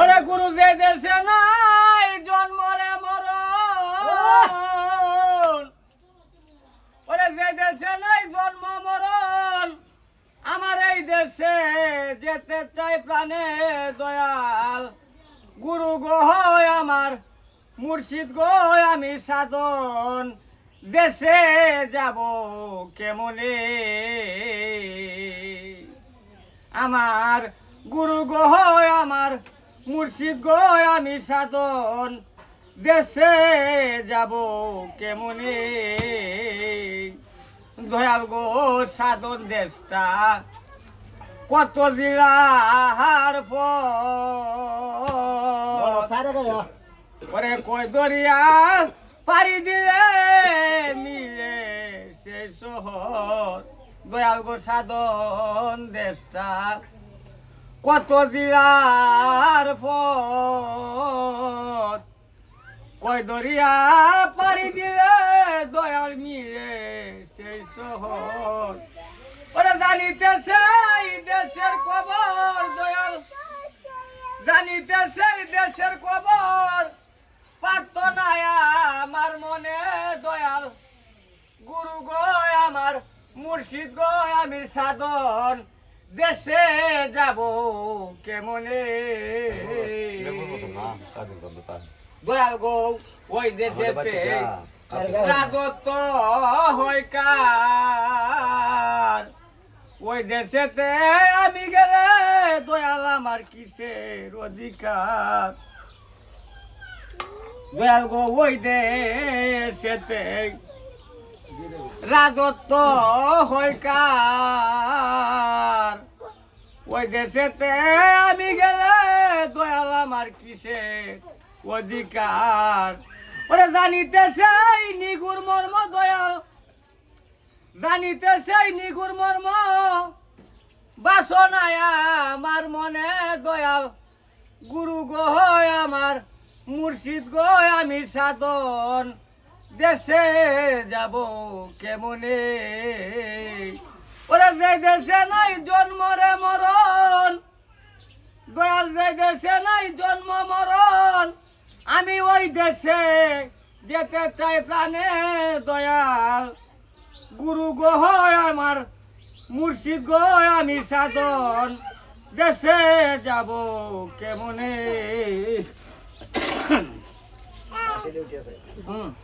ওরে গুরু যে দেশে নাই জন্মরে মরণ। ওরে যে দেশে নাই, জন্ম মরণ। আমার এই দেশে যেতে চাই প্রাণে দয়াল। গুরু গো হয় আমার, মুর্শিদ গো আমি সাধন। দেশে যাব কেমনে? আমার গুরু গো হয় আমার মুর্শিদ গো আমি সাধন দেশে যাব কেমনে? দয়াল গো সাধন দেশটা কত জিরার পর কই দরিয়া পারি দিলে মিলে সে শহর। দয়াল গো সাধন দেশটা কত দিলার পথ? কই দরিয়া পারি দিলে দয়াল মিলে সেই শহর। ওরে জানিতে সেই দেশের খবর, দয়াল। জানিতে সেই দেশের খবর, পারত না আমার মনে, দয়াল। গুরু গয় আমার, মুর্শিদ গয় আমি সাধন। দেশে যাব কেমনে? দয়াল গো ওই দেশেতে রাজত্ব হয় কার? ওই দেশেতে আমি গেলে দয়াল আমার কিসের অধিকার? দয়াল গো ওই দেশেতে রাজত্ব হয় কার? ওই দেশেতে আমি গেলে দয়াল আমার কিসের অধিকার। ওরে জানিতে সেই নিগুর মর্ম দয়াল। জানিতে সেই নিগুর মর্ম বাসনায় আমার মনে দয়াল। গুরু গয় আমার, মুর্শিদ গয় আমি সাধন। দেশে যাব কেমনে? ওরে যে দেশে নাই জন্মরে যে দেশে নাই জন্ম মরণ আমি ওই দেশে যেতে চাই প্রাণে দয়াল। গুরু গয় আমার মুর্শিদ গয় আমি সাধন। দেশে যাব কেমনে? হুম।